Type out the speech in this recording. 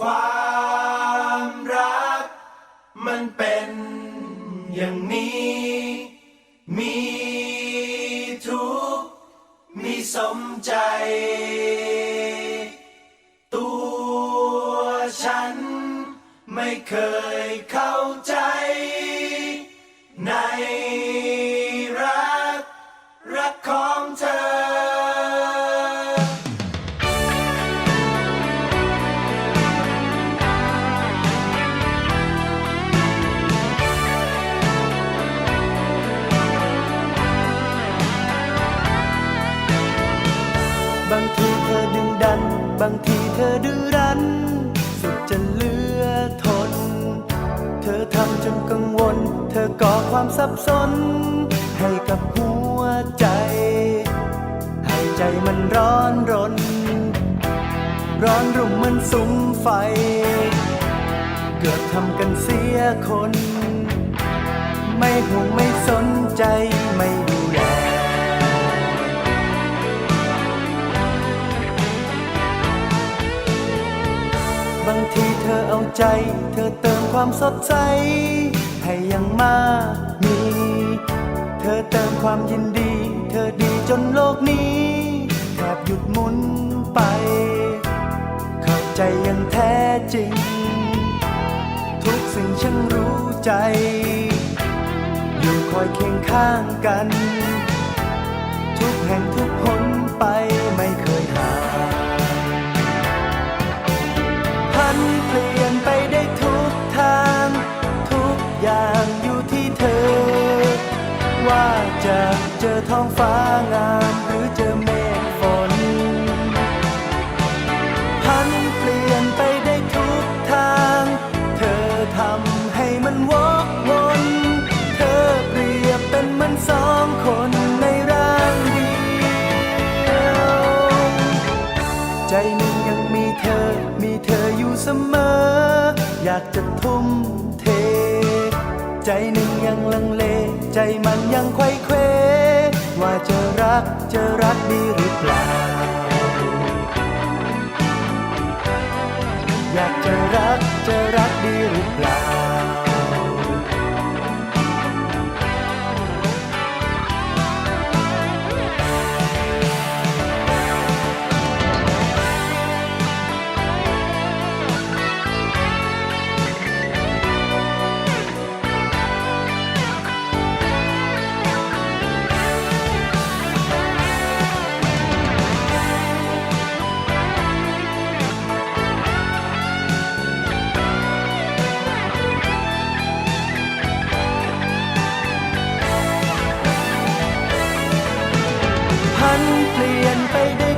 ความรัก มันเป็นอย่างนี้ มีทุกข์มีสมใจ ตัวฉันไม่เคยเข้าใจ บางทีเธอดื้อรั้น สุดจะเหลือทน เธอทำจนกังวล เธอก่อความสับสน ให้กับหัวใจ ให้ใจมันร้อนรน ร้อนรุ่มเหมือนสุมไฟ เกือบทำกันเสียคน ไม่ห่วงไม่สนใจไม่ ที่เธอเอาใจ เธอเติมความสดใส ให้ยังมามี เธอเติมความยินดี เธอดีจนโลกนี้แทบหยุดหมุนไป เข้าใจยังแท้จริง ทุกสิ่งฉันรู้ใจ อยู่คอยเคียงข้างกัน ทุกแห่งทุกหนไปไม่เคย นเปลี่ยนไปได้ทุกทาง ทุกอย่างอยู่ที่เธอ ว่าจะเจอท้องฟ้างามหรือเจอเมฆฝนพันเปลี่ยนไปได้ทุกทาง เธอทำให้มันวกวนเธอเปรียบเป็นเหมันสองคนในร่างเดียวใจหนึ่งยัง เธอ มีเธออยู่เสมอ อยากจะทุ่มเท ใจหนึ่งยังลังเล ใจมันยังไขว้เควว่าจะรักจะรักดีหรือเปล่า อยากจะรักจะรักดีหรือเปล่า เปลี่ยนไปได้